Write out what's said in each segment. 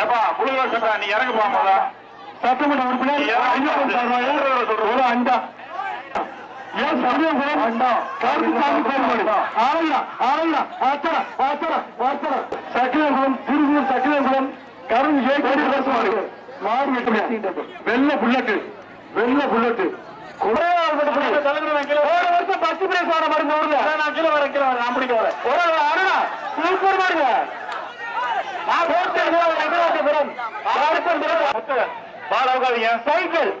ஏப்பா புழுங்க சொல்றா நீ இறங்க போகாமல சட்டமன்ற உறுப்பினர் ஒரு அண்டா. ஏன் சமயம் அண்டா. கருத்துசாமி கோரிக்கை ஆலையா ஆலையா ஆச்சரா ஆச்சரா ஆச்சரா. சக்கிலகுளம் திருவூர் சக்கிலகுளம் கருண் ஏ கோடி வெட்டுமே வெள்ள புல்லட்டு. வெள்ள புல்லட்டு. வருஷம் பத்து பிரேஸ் ஆன மாதிரி நான் கீழே வரேன் கீழே வரேன். நான் பிடிக்க வரேன். ஒரு சூப்பர் மாடுங்க நான் போட்டு பாட உட்காதீங்க சைக்கிள்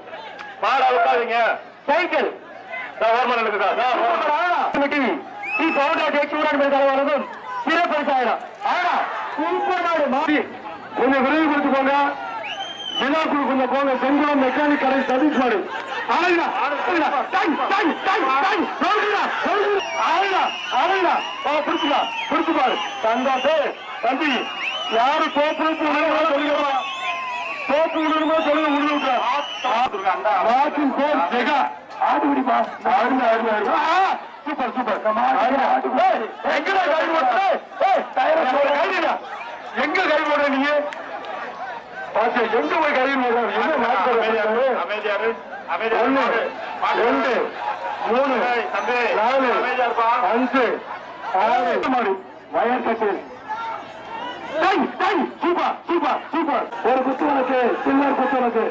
பாட உட்காதீங்க சைக்கிள் ஓர்மன் இருக்குதா கமிட்டி ఈ పౌడర్ చూడండి మీరు కలవాలదు మీరే పరిచాయడం ఆయన సూపర్ నాడు మాది కొంచెం విరుగు గుర్తుకోంగ వినాకుడు కొంచెం పోంగ సెంగుళం మెకానిక్ కాలేజ్ చదివించాడు ఆయన ఆయన ఆయన పుడుచుగా పుడుచుకోడు తండ్రి தம்பி யாரு தோப்பு தோப்பு விடுமோ சொல்லுங்க விடுங்க மாட்டின் பேர் ஜெகா. ஆடுபிடிப்பா. ஆடுங்க ஆடுங்க ஆடுங்க ஆ, சூப்பர் சூப்பர். எங்கடா கை போடுற? ஏய், டயரை போடு, கை நீடா. எங்க கை போடுற நீ? பாத்து, எங்க போய் கை போடுற? என்ன போடுற? அமைதியாரு ஒண்ணு ரெண்டு மூணு நாலு அஞ்சு ஆறு மாடு. டை, சூப்பர் சூப்பர் சூப்பர் ஒரு குத்து உனக்கு சில்லர் குத்து உனக்கு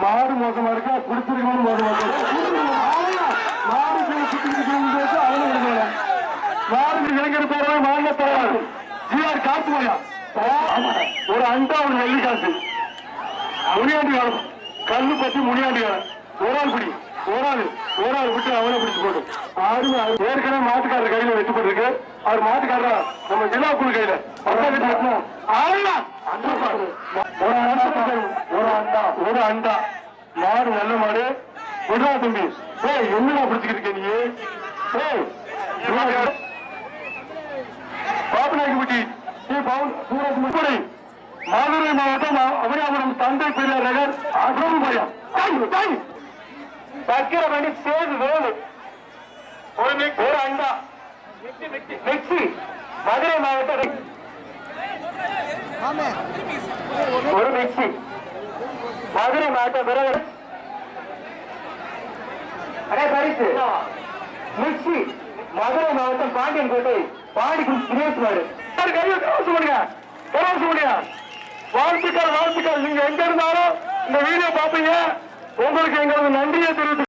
மாடு மோசமா இருக்கா? பிடிச்சிருக்கணும் மோசமா. இருக்கு மாடு சுத்திட்டு அவனு மாடு இளைஞர் போறவே மாநில போறாரு ஜிஆர் காசு போயா ஒரு அண்டா ஒரு நெல்லி காசு முனியாண்டி காலம் கல்லு பத்தி முனியாண்டி காலம் ஒரு ஆள் பிடி ஒரு ஆள். ஒரு ஆள் விட்டு அவனை பிடிச்சு போட்டு. ஆறு ஏற்கனவே மாட்டுக்காரர் கையில வெட்டுப்பட்டிருக்கு அவர் மாட்டுக்காரர்? நம்ம ஜில்லா குழு கையில பாரு. ஒரு அண்டா மாடு நல்ல மாடு. விடுறா தம்பி. ஏய் என்னடா பிடிச்சுக்கிட்டு இருக்க நீ? ஏய் பாபநாயகப்பட்டி ஸ்ரீ பவுன் மதுரை மாவட்டம் அபராபுரம் தந்தை பெரியார் நகர் அசோகபாயம் சக்கரமணி சேது வேலு. ஒரு மிக்ஸ் ஒரு அண்டா மிக்சி மதுரை மாவட்டம் ஒரு மிக்சி மதுரை மாவட்டம் பிறகு அடே பரிசு. மிக்சி மதுரை மாவட்டம் பாண்டியன் கோட்டை பாடிக்குள் சுரேஷ் மாடு கையை கவசம் பண்ணுங்க. கவசம் பண்ணுங்க வாழ்த்துக்கள் வாழ்த்துக்கள். நீங்க எங்க இருந்தாலும் இந்த வீடியோ பாப்பீங்க உங்களுக்கு எங்களது நன்றியை தெரிவித்து